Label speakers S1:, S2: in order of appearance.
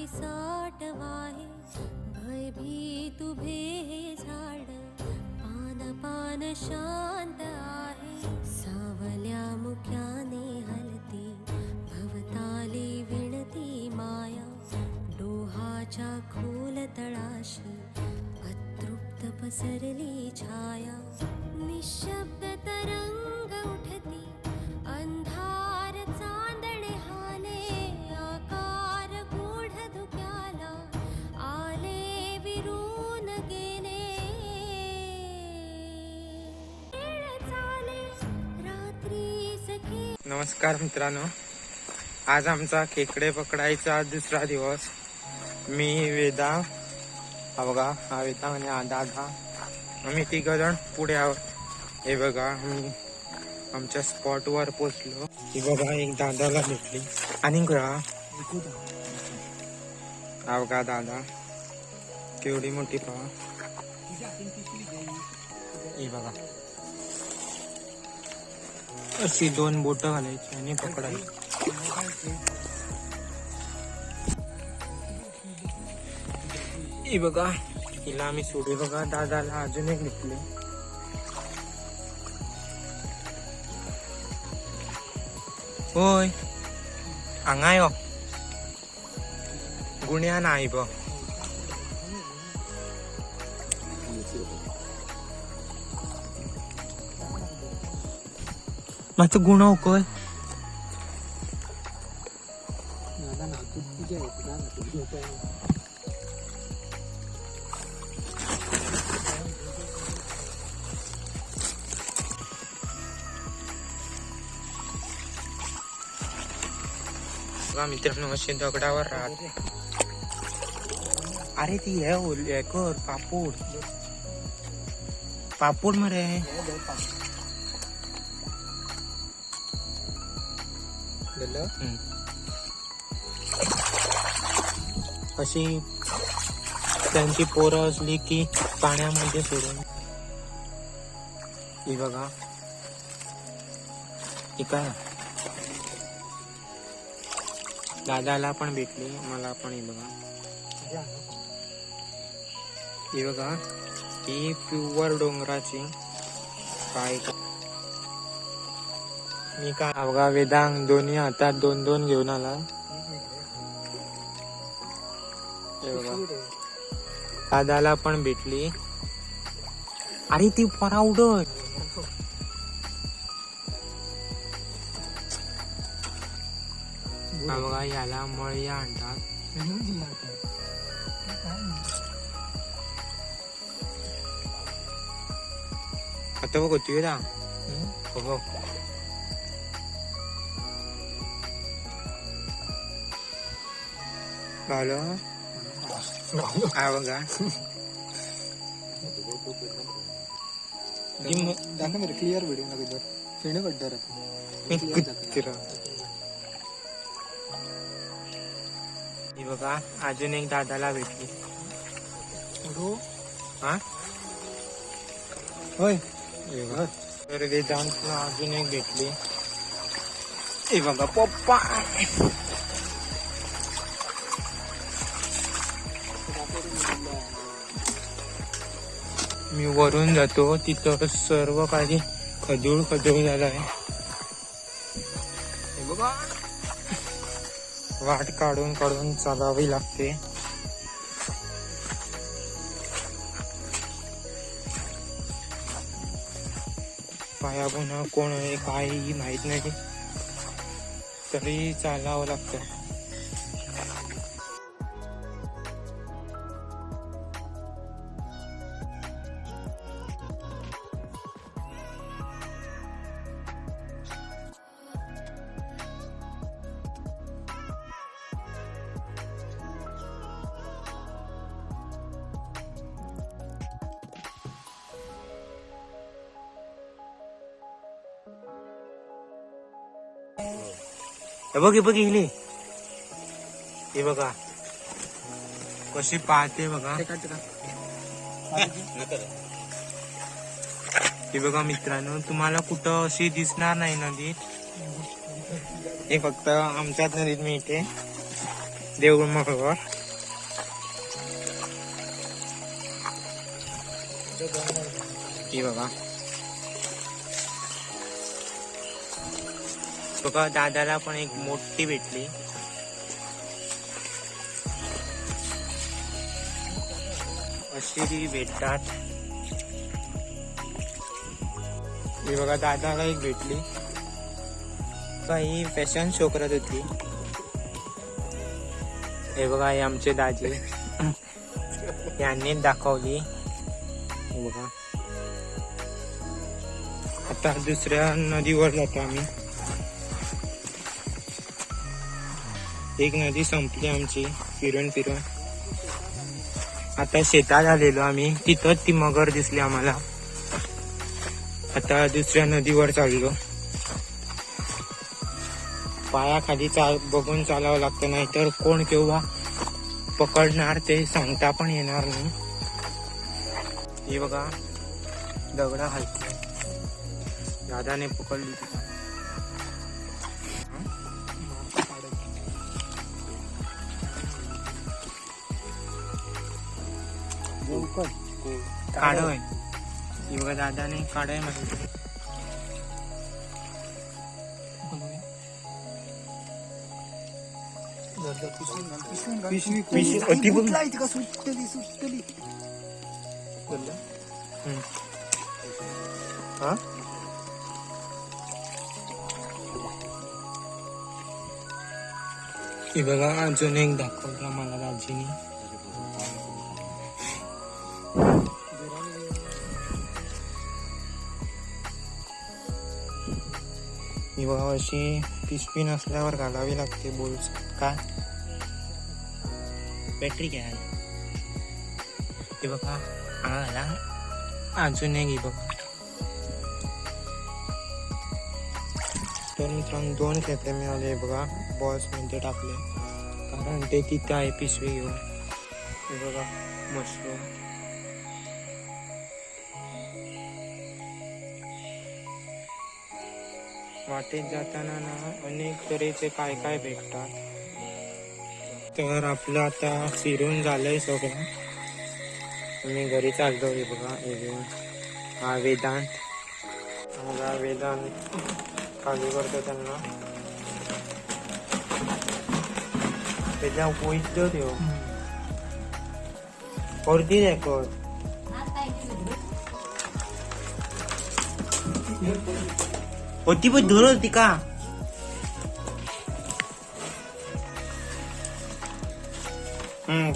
S1: पिसाट वाहे भयभीत उभे हे झाड पान पान शांत आहे. सावल्या मुख्याने हलती भवताली विणती माया डोहाच्या खोल तळाशी अतृप्त पसरे
S2: नमस्कार मित्रांनो. आज आमचा खेकडे पकडायचा दुसरा दिवस. मी वेदा हा बघा हा वेदा आणि हा दादा. आम्ही तिघ जण पुढे आहोत. हे बघा आम्ही आमच्या स्पॉटवर पोचलो. ही बघा एक दादाला भेटली. आणि ग्रहा हा बघा दादा. केवढी मोठी पहा. हे बघा. अशी दोन बोट घालायची आणि पकडायची बघा हिला आम्ही सोडू बघा दादाला अजून एक घेतले होय हांगा यो हो. गुण्यान नाही ब माझं गुण हो उकल बघा मित्रांनो असे दगडावर राहत. अरे ती हे ओल- हे कर पापूड. पापूड मरे. हम्म. अशी त्यांची पोरं असली की पाण्यामध्ये सोडून. ही बघा. काय? दादाला पण भेटली मला पण ही बघा. ही बघा ही प्युअर डोंगराची काय मी काय हा बघा वेदांग दोन्ही हातात दोन दोन घेऊन आला. हे दादाला पण भेटली. अरे ती परा उडत हा बघा याला मळया आणतात आता बघ होती का? हो. Kala? Awag ah. దాంట్లో
S3: మీరు క్లియర్ వీడియో నాకు ఇద్దరు
S2: ఫ్రెండ్ కొట్టారు ही बघा अजून एक दादाला भेटली हा
S3: होय
S2: तर जाऊन अजून एक भेटली हे बघा पप्पा मी वरून जातो. तिथं सर्व काही खजूळ खजूळ झालं आहे. बघा. वाट काढून काढून चालावी लागते. पाया पुन्हा कोण आहे काही माहीत नाही. तरी चालावं लागतं. बघ बघ गेली हे बघा. कशी पाहते बघा. हे बघा मित्रांनो तुम्हाला कुठं अशी दिसणार नाही नदीत हे फक्त आमच्याच नदीत मिळते. देऊळ मंगळवार ही बघा. बघा दादाला पण एक मोठी भेटली. अशी ती भेटतात. ही बघा दादाला एक भेटली. काही फॅशन शो करत होती. हे बघा हे आमचे दाजी. यांनी दाखवली. बघा. आता दुसऱ्या नदीवर जातो आम्ही. एक नदी संपली आमची फिरून फिरून. आता शेतात आलेलो आम्ही. तिथंच ती मगर दिसली आम्हाला. आता दुसऱ्या नदीवर चाललो. पायाखाली चाल बघून चालावं लागतं नाही तर कोण केव्हा पकडणार ते सांगता पण येणार नाही. हे बघा दगडा हलते दादाने पकडली ती. काढोय ही बघा दादाने काढाय म्हटलं. हा ही बघा अजून एक दाखवला मला दाजीनी ही बघा अशी पिशवी नसल्यावर घालावी लागते बोल्स काय बॅटरी काय हे बघा आला अजून एक हे बघा तर मित्रांनो दोन खेपे मिळाले बघा बॉसमध्ये टाकले कारण ते तिथे आहे पिशवी घेऊन हे बघा मशरूम वाटेत जाताना ना अनेक तऱ्हेचे काय काय भेटतात. तर आपलं आता फिरून झालंय सगळं. मी घरी चालतो हे बघा हा वेदांत. माझा वेदांत खाली करतो त्यांना. त्याच्या पोहोचतो त्यो करती रेकॉर्ड होती पण धुर होती का हम्म